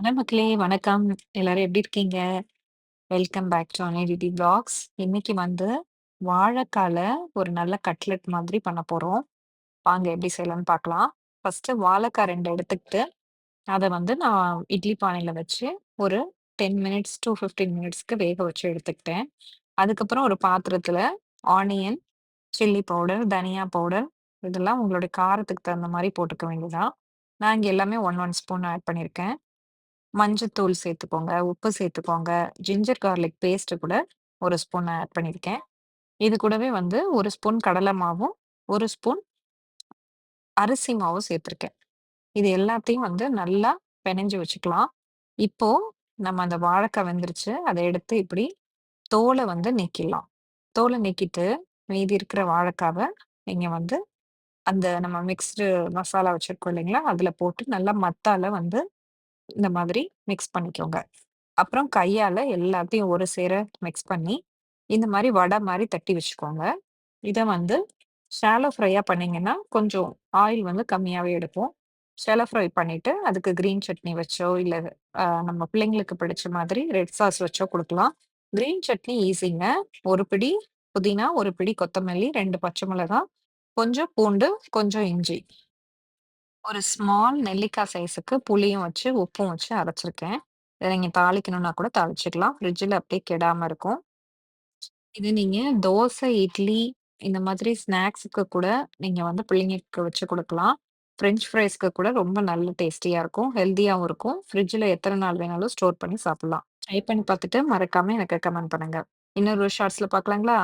Hello மக்களே! வணக்கம். எல்லாரும் எப்படி இருக்கீங்க? வெல்கம் பேக் டு அன்ஐடிடி வ்ளாக்ஸ். இன்னைக்கு வந்து வாழைக்கால ஒரு நல்ல கட்லெட் மாதிரி பண்ண போறோம். வாங்க எப்படி செய்யலாம்னு பார்க்கலாம். ஃபர்ஸ்ட்டு வாழைக்காய் 2 எடுத்துக்கிட்டு, அத வந்து நான் இட்லி பானையில வச்சு ஒரு 10 மினிட்ஸ் டூ 15 மினிட்ஸ்க்கு வேக வச்சு எடுத்துக்கிட்டேன். அதுக்கப்புறம் ஒரு பாத்திரத்துல ஆனியன், சில்லி பவுடர், தனியா பவுடர் இதெல்லாம் உங்களுடைய காரத்துக்கு தகுந்த மாரி போட்டுக்க வேண்டியதுதான். நான் இங்க எல்லாமே 1, 1 ஸ்பூன் ஆட் பண்ணியிருக்கேன். மஞ்சத்தூள் சேர்த்துக்கோங்க, உப்பு சேர்த்துக்கோங்க, ஜிஞ்சர் கார்லிக் பேஸ்ட் கூட 1 ஸ்பூன் ஆட் பண்ணியிருக்கேன். இது கூடவே வந்து 1 ஸ்பூன் கடலை மாவும், 1 ஸ்பூன் அரிசி மாவும் சேர்த்துருக்கேன். இது எல்லாத்தையும் வந்து நல்லா பெனஞ்சு வச்சுக்கலாம். இப்போ நம்ம அந்த வாழைக்காய் வெந்துருச்சு. அத எடுத்து இப்படி தோல வந்து நீக்கிடலாம். தோல நீக்கிட்டு மீதி இருக்கிற வாழைக்காவ நீங்க வந்து அந்த நம்ம மிக்ஸ்டு மசாலா வச்சிருக்கோம் இல்லைங்களா? அதில போட்டு நல்லா மத்தால வந்து இந்த மாதிரி மிக்ஸ் பண்ணிக்கோங்க. அப்புறம் கையால் எல்லாத்தையும் ஒரு சேர மிக்ஸ் பண்ணி, இந்த மாதிரி வடை மாதிரி தட்டி வச்சுக்கோங்க. இதை வந்து ஷாலோ ஃப்ரையாக பண்ணிங்கன்னா கொஞ்சம் ஆயில் வந்து கம்மியாகவே எடுப்போம் ஷாலோ ஃப்ரை பண்ணிவிட்டு அதுக்கு கிரீன் சட்னி வச்சோ, இல்லை நம்ம பிள்ளைங்களுக்கு பிடிச்ச மாதிரி ரெட் சாஸ் வச்சோ கொடுக்கலாம் கிரீன் சட்னி ஈஸிங்க. ஒரு பிடி புதினா, ஒரு பிடி கொத்தமல்லி, ரெண்டு பச்சை மிளகா, கொஞ்சம் பூண்டு, கொஞ்சம் இஞ்சி. ஒரு ஸ்மால் நெல்லிக்காய் சைஸுக்கு புளியும் வச்சு, உப்பும் வச்சு அரைச்சிருக்கேன். இத நீங்க தாளிக்கணும்னா கூட தாளிச்சுக்கலாம். ஃப்ரிட்ஜ்ல அப்படியே கெடாம இருக்கும். இது நீங்க தோசை, இட்லி இந்த மாதிரி ஸ்நாக்ஸுக்கு கூட நீங்க வந்து பிள்ளைங்களுக்கு வச்சு குடுக்கலாம். ஃப்ரெஞ்ச் ஃப்ரைஸ்க்கு கூட ரொம்ப நல்ல டேஸ்டியா இருக்கும். ஹெல்தியாவும் இருக்கும். ஃப்ரிட்ஜ்ல எத்தன நாள் வேணாலும் ஸ்டோர் பண்ணி சாப்பிடலாம். ட்ரை பண்ணி பார்த்துட்டு மறக்காம எனக்கு கமெண்ட் பண்ணுங்க. இன்னொரு ஷார்ட்ஸ்ல பார்க்கலாங்களா?